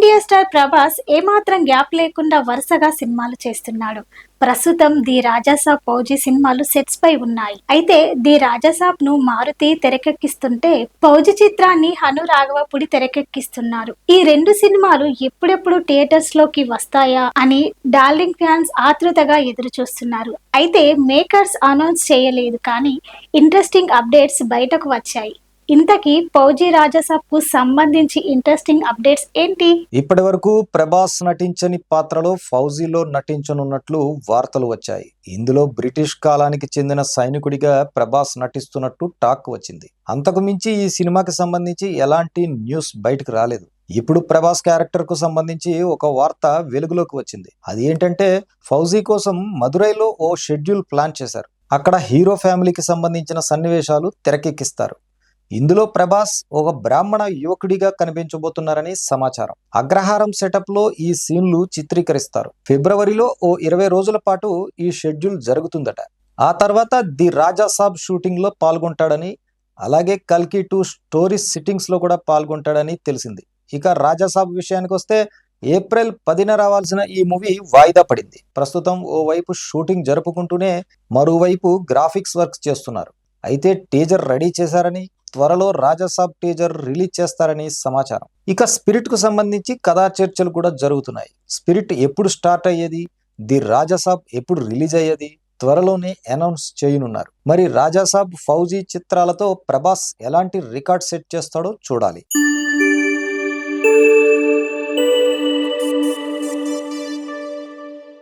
Megastar Prabhas ఏమాత్రం gap లేకుండా వరుసగా సినిమాలు చేస్తున్నాడు. ప్రస్తుతం ది రాజాసాబ్ పౌజీ సినిమాలు సెట్స్ పై ఉన్నాయి. అయితే ది రాజాసాబ్ను మారుతి తెరకెక్కిస్తుంటే పౌజీ చిత్రాన్ని హను రాఘవపుడి తెరకెక్కిస్తున్నారు. ఈ రెండు సినిమాలు ఎప్పుడెప్పుడు థియేటర్స్లోకి వస్తాయా అని డార్లింగ్ ఫ్యాన్స్ ఆతృతగా ఎదురు చూస్తున్నారు అయితే మేకర్స్ అనౌన్స్ చేయలేదు కానీ ఇంట్రెస్టింగ్ అప్డేట్స్ బయటకు వచ్చాయి. ఇంతకీ ఫౌజీ రాజసాబ్కు సంబంధించి ఇంట్రెస్టింగ్ అప్డేట్స్ ఏంటి? ఇప్పటి వరకు ప్రభాస్ నటించని పాత్రలో ఫౌజీలో నటించనున్నట్లు వార్తలు వచ్చాయి. ఇందులో బ్రిటిష్ కాలానికి చెందిన సైనికుడిగా ప్రభాస్ నటిస్తున్నట్టు టాక్ వచ్చింది. అంతకు మించి ఈ సినిమాకి సంబంధించి ఎలాంటి న్యూస్ బయటకు రాలేదు. ఇప్పుడు ప్రభాస్ క్యారెక్టర్కు సంబంధించి ఒక వార్త వెలుగులోకి వచ్చింది. అది ఏంటంటే ఫౌజీ కోసం మదురైలో ఓ షెడ్యూల్ ప్లాన్ చేశారు. అక్కడ హీరో ఫ్యామిలీకి సంబంధించిన సన్నివేశాలు తెరకెక్కిస్తారు. ఇందులో ప్రభాస్ ఒక బ్రాహ్మణ యువకుడిగా కనిపించబోతున్నారని సమాచారం. అగ్రహారం సెటప్లో ఈ సీన్లు చిత్రీకరిస్తారు. ఫిబ్రవరిలో ఓ ఇరవై రోజుల పాటు ఈ షెడ్యూల్ జరుగుతుందట. ఆ తర్వాత ది రాజా సాబ్ షూటింగ్లో పాల్గొంటాడని అలాగే కల్కి టూ స్టోరీస్ సిట్టింగ్స్లో కూడా పాల్గొంటాడని తెలిసింది. ఇక రాజాసాబ్ విషయానికి వస్తే ఏప్రిల్ పదిన రావాల్సిన ఈ మూవీ వాయిదా పడింది. ప్రస్తుతం ఓవైపు షూటింగ్ జరుపుకుంటూనే మరోవైపు గ్రాఫిక్స్ వర్క్ చేస్తున్నారు. అయితే టీజర్ రెడీ చేశారని త్వరలో రాజసాబ్ టీజర్ రిలీజ్ చేస్తారని సమాచారం. ఇక స్పిరిట్కు సంబంధించి కథా చర్చలు కూడా జరుగుతున్నాయి. స్పిరిట్ ఎప్పుడు స్టార్ట్ అయ్యేది? ది రాజసాబ్ ఎప్పుడు రిలీజ్ అయ్యేది? త్వరలోనే అనౌన్స్ చేయనున్నారు. మరి రాజాసాబ్ ఫౌజీ చిత్రాలతో ప్రభాస్ ఎలాంటి రికార్డ్ సెట్ చేస్తాడో చూడాలి.